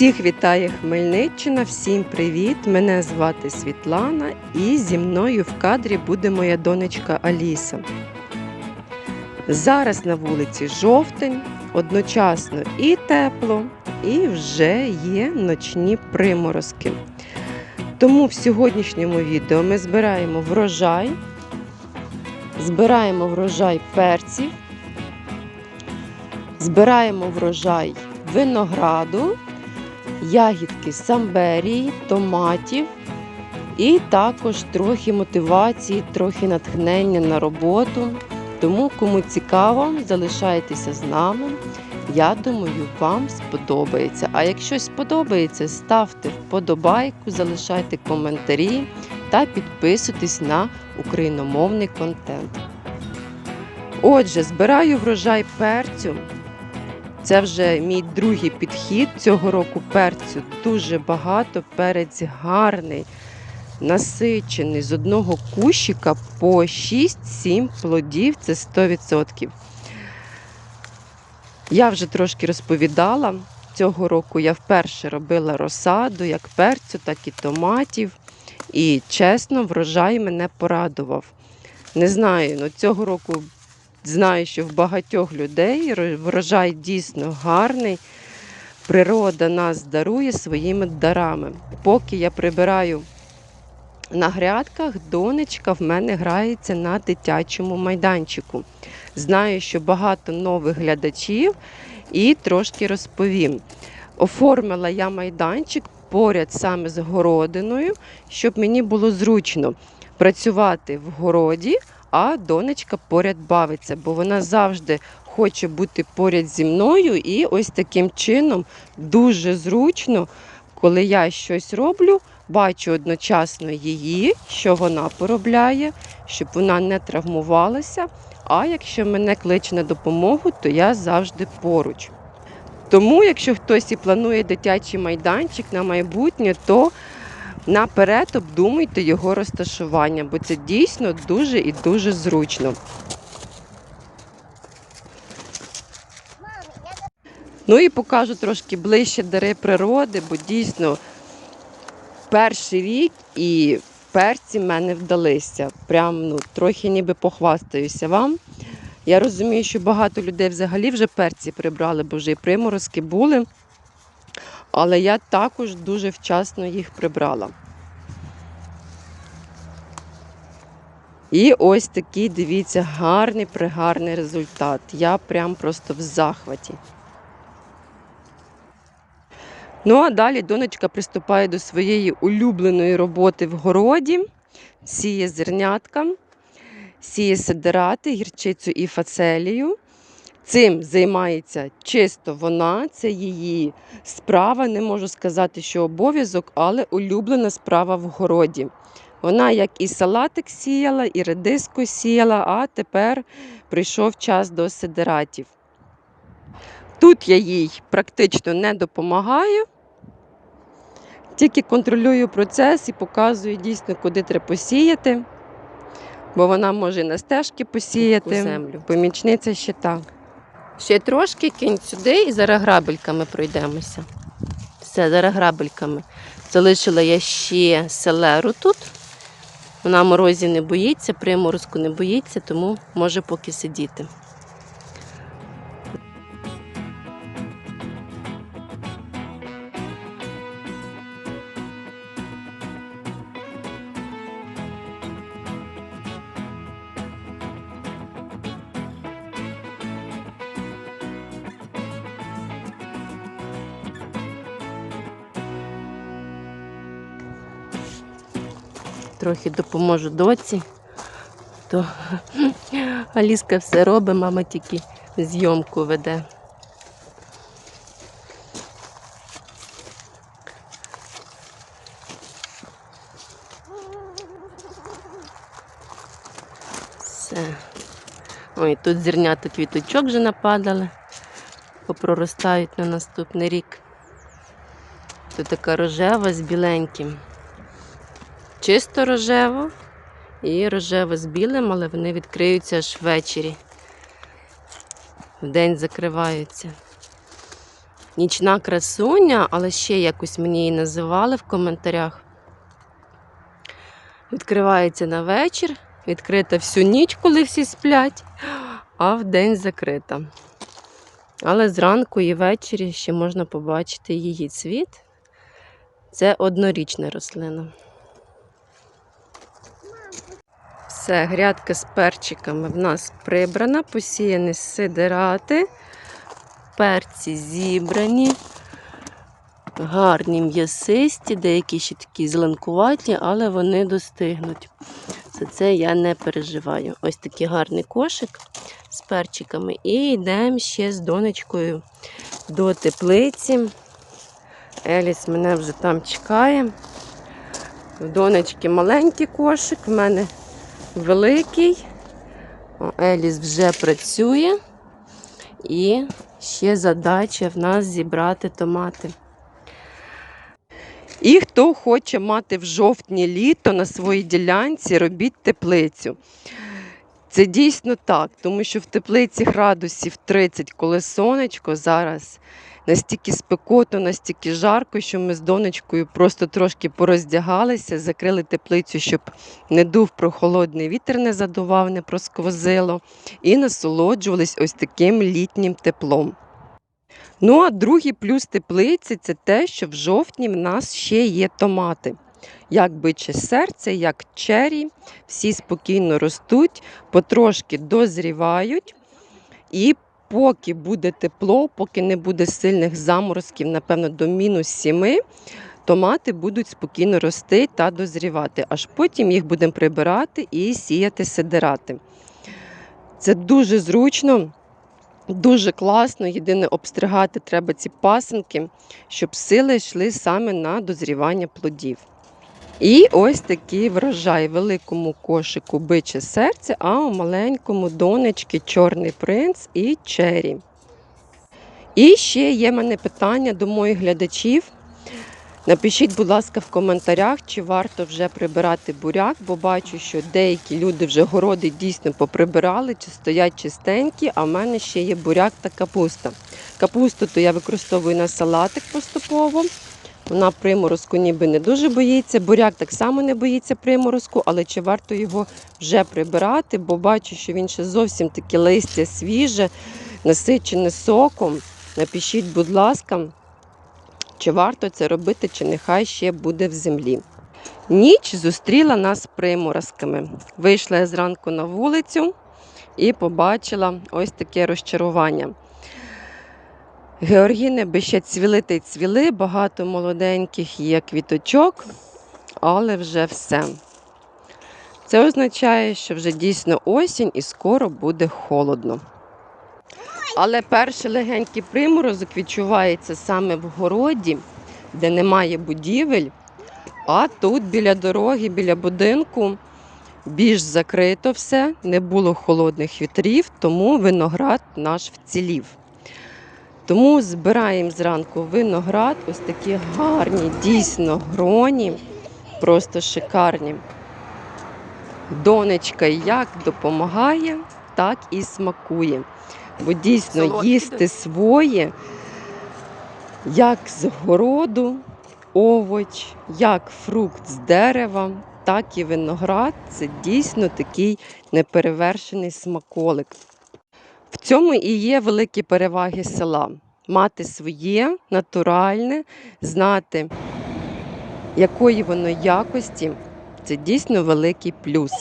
Всіх вітає Хмельниччина, всім привіт! Мене звати Світлана і зі мною в кадрі буде моя донечка Аліса. Зараз на вулиці жовтень, одночасно і тепло, і вже є ночні приморозки. Тому в сьогоднішньому відео ми збираємо врожай, збираємо врожай перців, збираємо врожай винограду ягідки самберії, томатів і також трохи мотивації, трохи натхнення на роботу. Тому, кому цікаво, залишайтеся з нами. Я думаю, вам сподобається. А якщо сподобається, ставте вподобайку, залишайте коментарі та підписуйтесь на україномовний контент. Отже, збираю врожай перцю. Це вже мій другий підхід. Цього року перцю дуже багато. Перець гарний, насичений з одного кущика по 6-7 плодів це 100%. Я вже трошки розповідала. Цього року я вперше робила розсаду як перцю, так і томатів. І чесно, врожай мене порадував. Не знаю, ну цього року Знаю, що в багатьох людей врожай дійсно гарний. Природа нас дарує своїми дарами. Поки я прибираю на грядках, донечка в мене грається на дитячому майданчику. Знаю, що багато нових глядачів і трошки розповім. Оформила я майданчик поряд саме з городиною, щоб мені було зручно працювати в городі а донечка поряд бавиться, бо вона завжди хоче бути поряд зі мною. І ось таким чином дуже зручно, коли я щось роблю, бачу одночасно її, що вона поробляє, щоб вона не травмувалася. А якщо мене кличе на допомогу, то я завжди поруч. Тому, якщо хтось і планує дитячий майданчик на майбутнє, то наперед обдумуйте його розташування, бо це дійсно дуже і дуже зручно. Ну і покажу трошки ближче дари природи, бо дійсно перший рік і перці в мене вдалися. Прям ну, трохи ніби похвастаюся вам. Я розумію, що багато людей взагалі вже перці прибрали, бо вже і приморозки були. Але я також дуже вчасно їх прибрала. І ось такий, дивіться, гарний пригарний результат. Я прям просто в захваті. Ну, а далі донечка приступає до своєї улюбленої роботи в городі, сіє зернятка, сіє сидерати, гірчицю і фацелію. Цим займається чисто вона, це її справа. Не можу сказати, що обов'язок, але улюблена справа в городі. Вона як і салатик сіяла, і редиску сіяла, а тепер прийшов час до сидератів. Тут я їй практично не допомагаю, тільки контролюю процес і показую дійсно, куди треба посіяти, бо вона може на стежки посіяти, землю. помічниця ще так. Ще трошки кинь сюди і зараз грабельками пройдемося. Все, зараз грабельками. Залишила я ще селеру тут. Вона морозі не боїться, приморозку не боїться, тому може поки сидіти. Трохи допоможу доці, то Аліска все робить, мама тільки зйомку веде. Все. Ой, тут зернята квіточок вже нападали, попроростають на наступний рік. Тут така рожева з біленьким чисто рожево і рожево з білим, але вони відкриються аж ввечері. Вдень закриваються. Нічна красуня, але ще якось мені її називали в коментарях. Відкривається на вечір, відкрита всю ніч, коли всі сплять, а вдень закрита. Але зранку і ввечері ще можна побачити її цвіт. Це однорічна рослина. Все, грядка з перчиками в нас прибрана, посіяні сидирати, перці зібрані, гарні м'ясисті, деякі ще такі зеленкуваті, але вони достигнуть. За це я не переживаю. Ось такий гарний кошик з перчиками. І йдемо ще з донечкою до теплиці. Еліс мене вже там чекає. В донечки маленький кошик, в мене великий. Еліс вже працює. І ще задача в нас зібрати томати. І хто хоче мати в жовтні літо на своїй ділянці, робіть теплицю. Це дійсно так, тому що в теплиці градусів 30, коли сонечко зараз настільки спекотно, настільки жарко, що ми з донечкою просто трошки пороздягалися, закрили теплицю, щоб не дув прохолодний вітер, не задував, не просквозило, і насолоджувались ось таким літнім теплом. Ну, а другий плюс теплиці це те, що в жовтні в нас ще є томати. Як биче серце, як чері, всі спокійно ростуть, потрошки дозрівають. І поки буде тепло, поки не буде сильних заморозків, напевно, до мінус 7, томати будуть спокійно рости та дозрівати. Аж потім їх будемо прибирати і сіяти сидирати. Це дуже зручно. Дуже класно, єдине обстригати треба ці пасинки, щоб сили йшли саме на дозрівання плодів. І ось такий врожай великому кошику биче серце, а у маленькому донечки чорний принц і чері. І ще є в мене питання до моїх глядачів. Напишіть, будь ласка, в коментарях, чи варто вже прибирати буряк, бо бачу, що деякі люди вже городи дійсно поприбирали, чи стоять чистенькі, а в мене ще є буряк та капуста. Капусту то я використовую на салатик поступово. Вона приморозку ніби не дуже боїться. Буряк так само не боїться приморозку, але чи варто його вже прибирати, бо бачу, що він ще зовсім таке листя свіже, насичене соком. Напишіть, будь ласка, чи варто це робити, чи нехай ще буде в землі. Ніч зустріла нас приморозками. Вийшла я зранку на вулицю і побачила ось таке розчарування. Георгіни би ще цвіли та й цвіли, багато молоденьких є квіточок, але вже все. Це означає, що вже дійсно осінь і скоро буде холодно. Але перший легенький приморозок відчувається саме в городі, де немає будівель, а тут біля дороги, біля будинку більш закрито все, не було холодних вітрів, тому виноград наш вцілів. Тому збираємо зранку виноград, ось такі гарні, дійсно гроні, просто шикарні. Донечка як допомагає, так і смакує. Бо дійсно їсти своє, як з городу, овоч, як фрукт з дерева, так і виноград це дійсно такий неперевершений смаколик. В цьому і є великі переваги села. Мати своє натуральне, знати, якої воно якості, це дійсно великий плюс.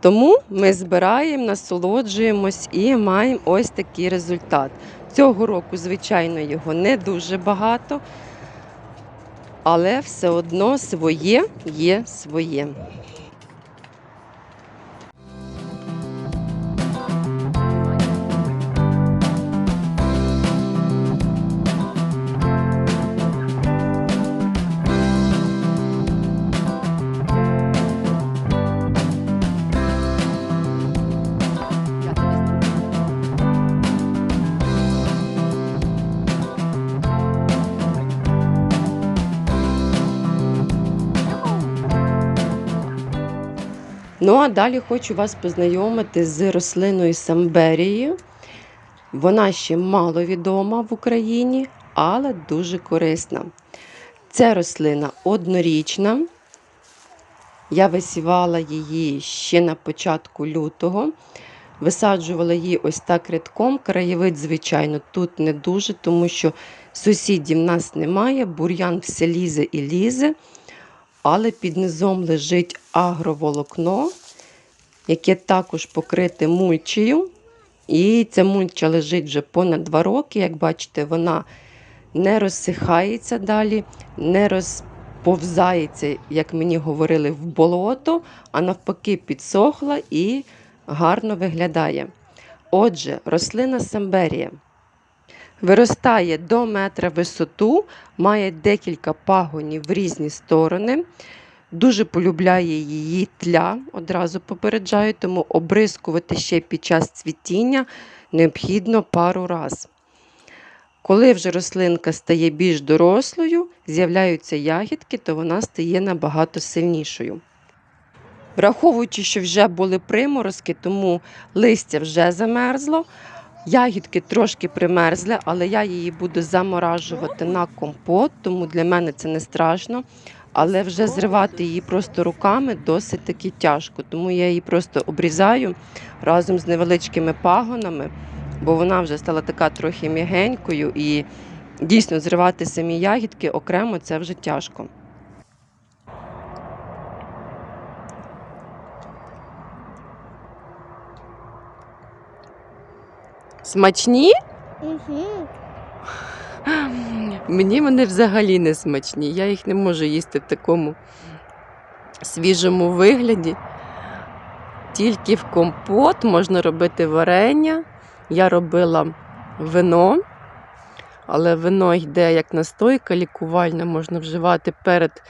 Тому ми збираємо, насолоджуємось і маємо ось такий результат. Цього року, звичайно, його не дуже багато, але все одно своє є своє. Ну а далі хочу вас познайомити з рослиною самберією. Вона ще мало відома в Україні, але дуже корисна. Це рослина однорічна. Я висівала її ще на початку лютого. Висаджувала її ось так рядком. Краєвид, звичайно, тут не дуже, тому що сусідів в нас немає, бур'ян все лізе і лізе, але під низом лежить агроволокно, яке також покрите мульчею. І ця мульча лежить вже понад 2 роки. Як бачите, вона не розсихається далі, не розповзається, як мені говорили, в болото, а навпаки, підсохла і гарно виглядає. Отже, рослина самберія виростає до метра висоту, має декілька пагонів в різні сторони. Дуже полюбляє її тля, одразу попереджаю, тому обрискувати ще під час цвітіння необхідно пару раз. Коли вже рослинка стає більш дорослою, з'являються ягідки, то вона стає набагато сильнішою. Враховуючи, що вже були приморозки, тому листя вже замерзло, ягідки трошки примерзли, але я її буду заморажувати на компот, тому для мене це не страшно. Але вже зривати її просто руками досить таки тяжко, тому я її просто обрізаю разом з невеличкими пагонами, бо вона вже стала така трохи м'ягенькою і дійсно зривати самі ягідки окремо це вже тяжко. Смачні? Угу. Мені вони взагалі не смачні. Я їх не можу їсти в такому свіжому вигляді. Тільки в компот можна робити варення. Я робила вино, але вино йде як настойка лікувальна, можна вживати перед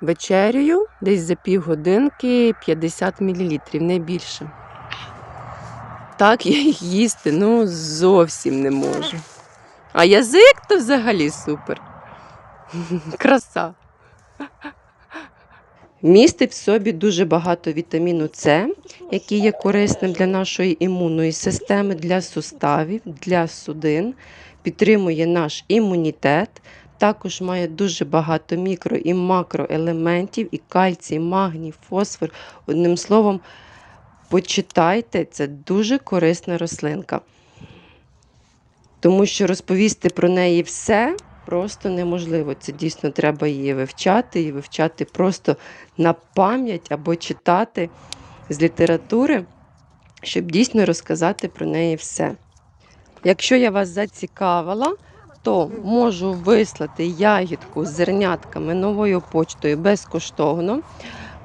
вечерею, десь за півгодинки 50 мл, не більше. Так я їх їсти ну, зовсім не можу. А язик то взагалі супер. Краса. Містить в собі дуже багато вітаміну С, який є корисним для нашої імунної системи, для суставів, для судин, підтримує наш імунітет. Також має дуже багато мікро і макроелементів, і кальцій, магній, фосфор. Одним словом, почитайте, це дуже корисна рослинка. Тому що розповісти про неї все просто неможливо. Це дійсно треба її вивчати і вивчати просто на пам'ять або читати з літератури, щоб дійсно розказати про неї все. Якщо я вас зацікавила, то можу вислати ягідку з зернятками новою почтою безкоштовно.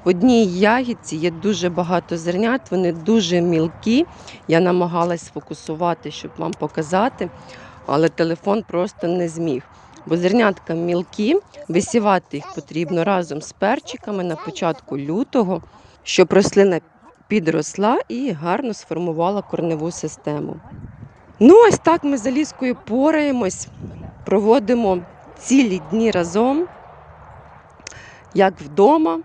В одній ягідці є дуже багато зернят, вони дуже мілкі. Я намагалась сфокусувати, щоб вам показати, але телефон просто не зміг. Бо зернятка мілкі, висівати їх потрібно разом з перчиками на початку лютого, щоб рослина підросла і гарно сформувала корневу систему. Ну, ось так ми з Аліскою пораємось, проводимо цілі дні разом, як вдома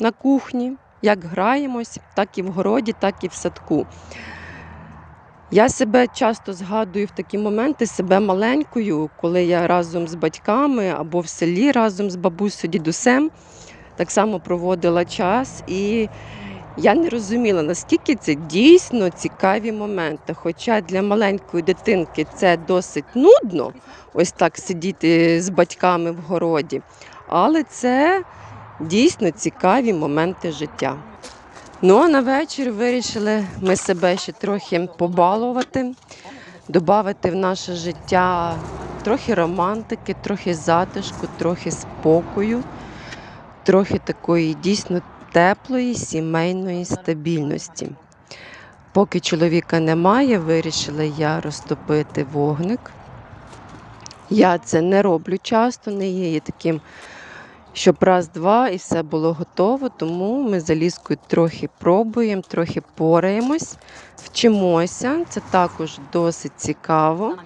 на кухні, як граємось, так і в городі, так і в садку. Я себе часто згадую в такі моменти себе маленькою, коли я разом з батьками або в селі разом з бабусею, дідусем так само проводила час. І я не розуміла, наскільки це дійсно цікаві моменти. Хоча для маленької дитинки це досить нудно, ось так сидіти з батьками в городі. Але це дійсно цікаві моменти життя. Ну а на вечір вирішили ми себе ще трохи побалувати, додати в наше життя трохи романтики, трохи затишку, трохи спокою, трохи такої дійсно теплої сімейної стабільності. Поки чоловіка немає, вирішила я розтопити вогник. Я це не роблю часто, не є таким щоб раз-два і все було готово, тому ми з Аліскою трохи пробуємо, трохи пораємось, вчимося. Це також досить цікаво.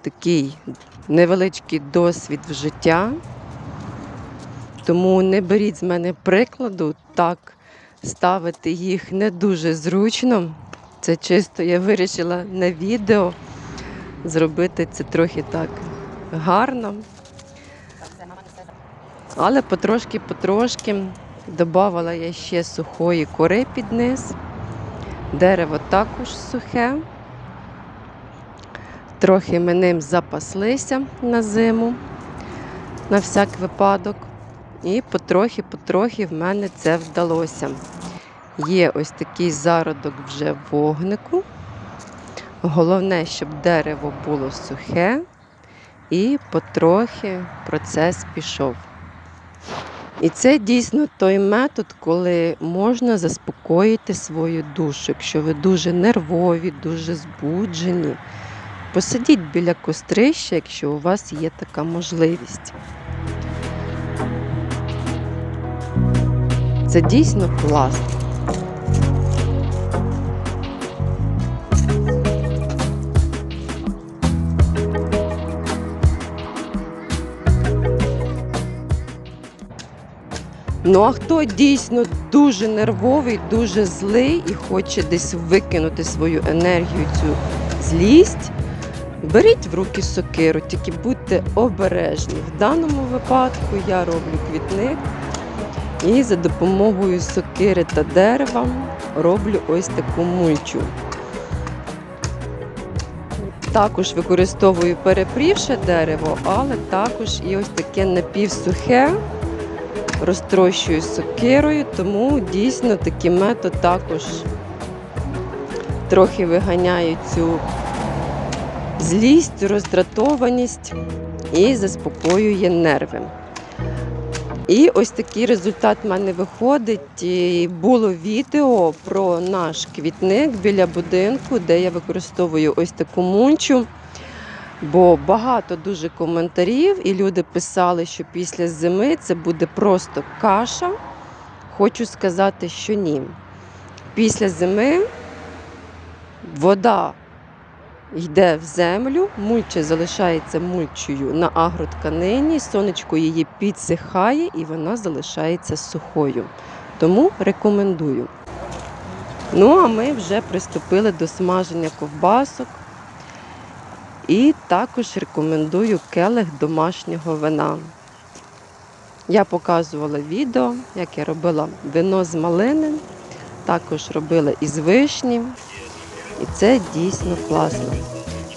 Такий невеличкий досвід в життя. Тому не беріть з мене прикладу, так ставити їх не дуже зручно. Це чисто я вирішила на відео зробити це трохи так гарно. Але потрошки-потрошки додавала я ще сухої кори під низ. Дерево також сухе. Трохи ми ним запаслися на зиму, на всяк випадок. І потрохи-потрохи в мене це вдалося. Є ось такий зародок вже вогнику. Головне, щоб дерево було сухе і потрохи процес пішов. І це дійсно той метод, коли можна заспокоїти свою душу. Якщо ви дуже нервові, дуже збуджені, посидіть біля кострища, якщо у вас є така можливість. Це дійсно класно. Ну а хто дійсно дуже нервовий, дуже злий і хоче десь викинути свою енергію, цю злість, беріть в руки сокиру, тільки будьте обережні. В даному випадку я роблю квітник і за допомогою сокири та дерева роблю ось таку мульчу. Також використовую перепрівше дерево, але також і ось таке напівсухе розтрощую сокирою, тому дійсно такий метод також трохи виганяє цю злість, роздратованість і заспокоює нерви. І ось такий результат в мене виходить. І було відео про наш квітник біля будинку, де я використовую ось таку мунчу. Бо багато дуже коментарів, і люди писали, що після зими це буде просто каша. Хочу сказати, що ні. Після зими вода йде в землю, мульча залишається мульчою на агротканині, сонечко її підсихає і вона залишається сухою. Тому рекомендую. Ну, а ми вже приступили до смаження ковбасок. І також рекомендую келих домашнього вина. Я показувала відео, як я робила вино з малини, також робила із вишні. І це дійсно класно.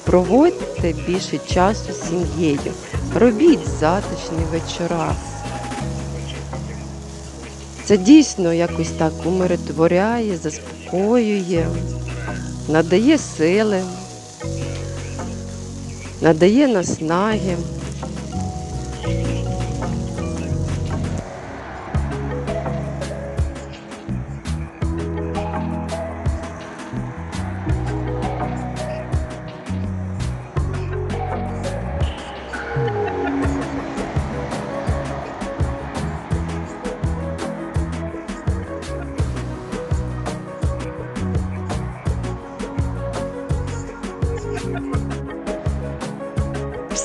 Проводьте більше часу з сім'єю. Робіть затишні вечора. Це дійсно якось так умиротворяє, заспокоює, надає сили надає наснаги.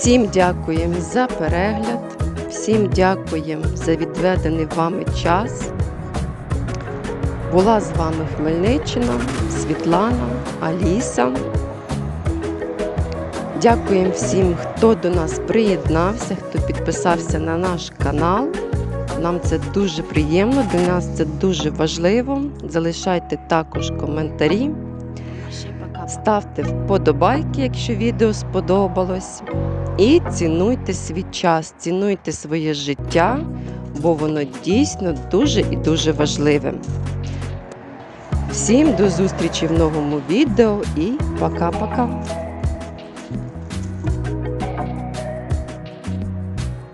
Всім дякуємо за перегляд, всім дякуємо за відведений вами час. Була з вами Хмельниччина, Світлана, Аліса. Дякуємо всім, хто до нас приєднався, хто підписався на наш канал. Нам це дуже приємно, для нас це дуже важливо. Залишайте також коментарі. Ставте вподобайки, якщо відео сподобалось. І цінуйте свій час, цінуйте своє життя, бо воно дійсно дуже і дуже важливе. Всім до зустрічі в новому відео і пока-пока!